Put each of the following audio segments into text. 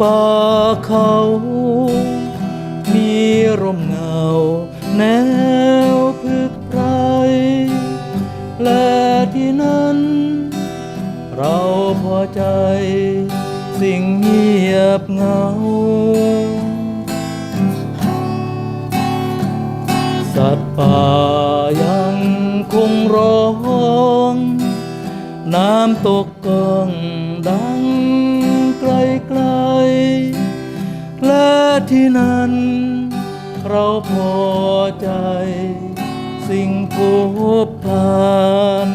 ป่าเขา มีร่มเงาแนวพึกไร และที่นั้น เราพอใจ สิ่งเงียบเงา สัตว์ป่ายังคงร้อง น้ำตกก้องดัง ที่นั้น เราพอใจ สิ่งพบผ่าน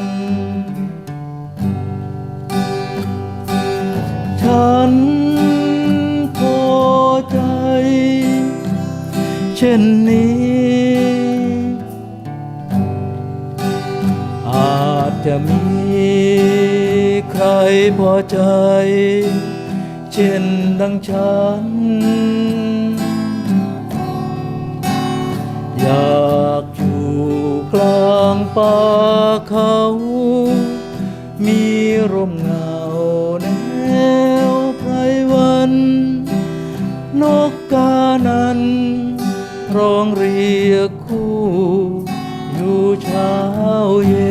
ฉันพอใจ เช่นนี้อาจจะมีใครพอใจ เช่นดังฉัน จากอยู่กลางป่าเขา มีร่มเงาแนวไพรวัน นกกานั้นร้องเรียกคู่ อยู่เช้าเย็น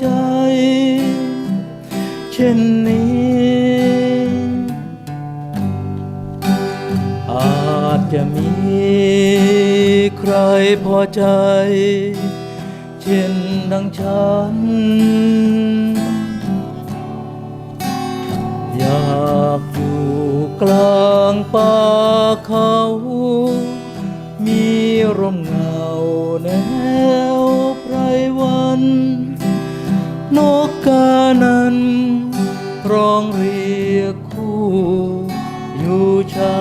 ใจ เช่นนี้ อาจจะมีใครพอใจ เช่นดังฉัน อยากอยู่กลางป่าเขา นกกานั้นร้องเรียกคู่อยู่ช้า